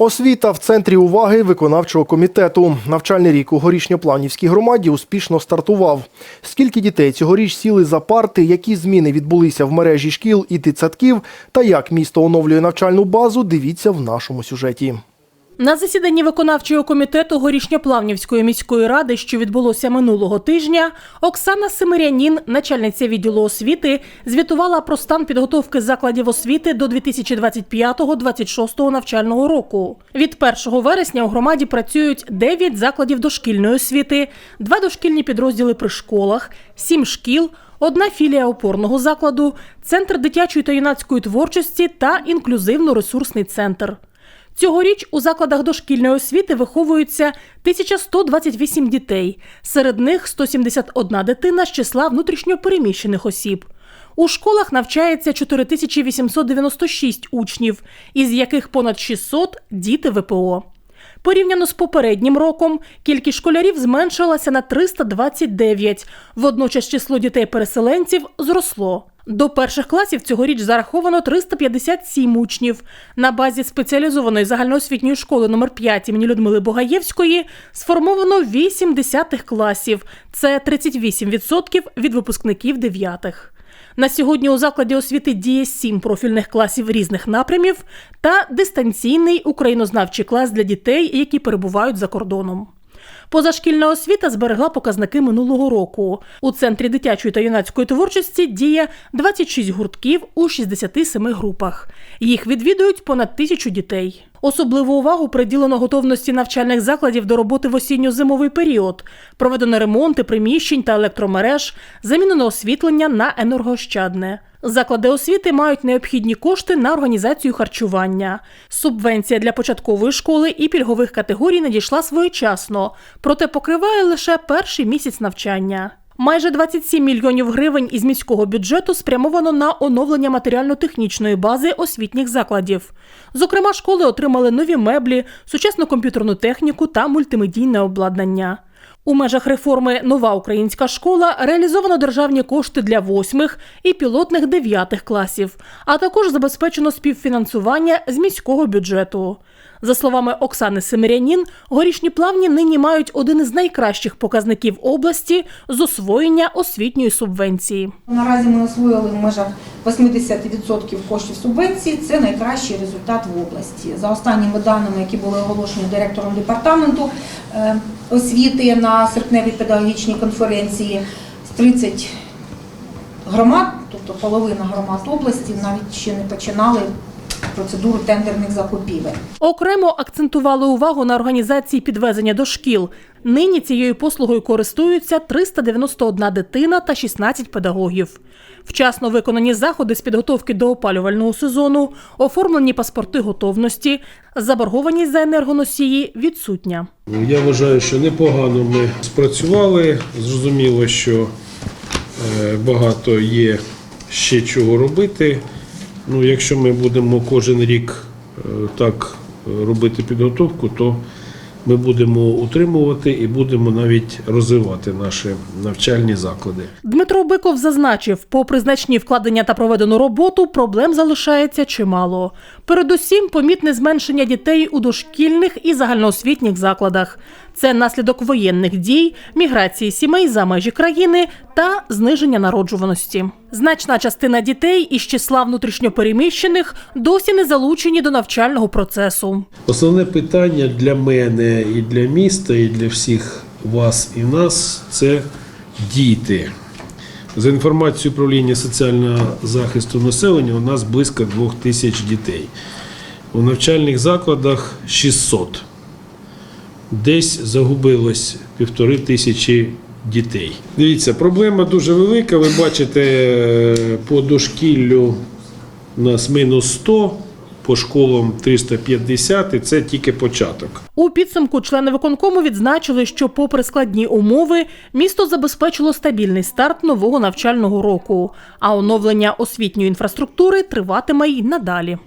Освіта в центрі уваги виконавчого комітету. Навчальний рік у горішньопланівській громаді успішно стартував. Скільки дітей цьогоріч сіли за парти, які зміни відбулися в мережі шкіл і дитсадків, та як місто оновлює навчальну базу, дивіться в нашому сюжеті. На засіданні виконавчого комітету Горішньоплавнівської міської ради, що відбулося минулого тижня, Оксана Семирянін, начальниця відділу освіти, звітувала про стан підготовки закладів освіти до 2025-2026 навчального року. Від 1 вересня у громаді працюють 9 закладів дошкільної освіти, два дошкільні підрозділи при школах, 7 шкіл, одна філія опорного закладу, центр дитячої та юнацької творчості та інклюзивно-ресурсний центр. Цьогоріч у закладах дошкільної освіти виховуються 1128 дітей. Серед них 171 дитина з числа внутрішньопереміщених осіб. У школах навчається 4896 учнів, із яких понад 600 – діти ВПО. Порівняно з попереднім роком кількість школярів зменшилася на 329, водночас число дітей-переселенців зросло. До перших класів цьогоріч зараховано 357 учнів. На базі спеціалізованої загальноосвітньої школи номер 5 імені Людмили Богаєвської сформовано 8 десятих класів. Це 38% від випускників дев'ятих. На сьогодні у закладі освіти діє сім профільних класів різних напрямів та дистанційний українознавчий клас для дітей, які перебувають за кордоном. Позашкільна освіта зберегла показники минулого року. У центрі дитячої та юнацької творчості діє 26 гуртків у 67 групах. Їх відвідують понад тисячу дітей. Особливу увагу приділено готовності навчальних закладів до роботи в осінньо-зимовий період. Проведено ремонти приміщень та електромереж, замінено освітлення на енергоощадне. Заклади освіти мають необхідні кошти на організацію харчування. Субвенція для початкової школи і пільгових категорій надійшла своєчасно, проте покриває лише перший місяць навчання. Майже 27 мільйонів гривень із міського бюджету спрямовано на оновлення матеріально-технічної бази освітніх закладів. Зокрема, школи отримали нові меблі, сучасну комп'ютерну техніку та мультимедійне обладнання. У межах реформи Нова українська школа реалізовано державні кошти для восьмих і пілотних дев'ятих класів, а також забезпечено співфінансування з міського бюджету. За словами Оксани Семирянін, горішні плавні нині мають один із найкращих показників області з освоєння освітньої субвенції. Наразі ми освоїли в межах 80% коштів субвенції. Це найкращий результат в області. За останніми даними, які були оголошені директором департаменту е, освіти на серпневій педагогічній конференції, з 30 громад, тобто половина громад області, навіть ще не починали процедуру тендерних закупівель. Окремо акцентували увагу на організації підвезення до шкіл. Нині цією послугою користуються 391 дитина та 16 педагогів. Вчасно виконані заходи з підготовки до опалювального сезону, оформлені паспорти готовності, заборгованість за енергоносії відсутня. Я вважаю, що непогано ми спрацювали. Зрозуміло, що е, багато є ще чого робити. Ну, якщо ми будемо кожен рік е, так е, робити підготовку, то ми будемо утримувати і будемо навіть розвивати наші навчальні заклади. Дмитро Биков зазначив, попри значні вкладення та проведену роботу, проблем залишається чимало. Передусім, помітне зменшення дітей у дошкільних і загальноосвітніх закладах. Це наслідок воєнних дій, міграції сімей за межі країни та зниження народжуваності. Значна частина дітей із числа внутрішньопереміщених досі не залучені до навчального процесу. Основне питання для мене і для міста, і для всіх вас і нас це діти. За інформацією управління соціального захисту населення, у нас близько двох тисяч дітей. У навчальних закладах 600. Десь загубилось півтори тисячі дітей. Дивіться, проблема дуже велика. Ви бачите, е, по дошкіллю у нас мінус 100, по школам 350, і це тільки початок. У підсумку члени виконкому відзначили, що, попри складні умови, місто забезпечило стабільний старт нового навчального року, а оновлення освітньої інфраструктури триватиме й надалі.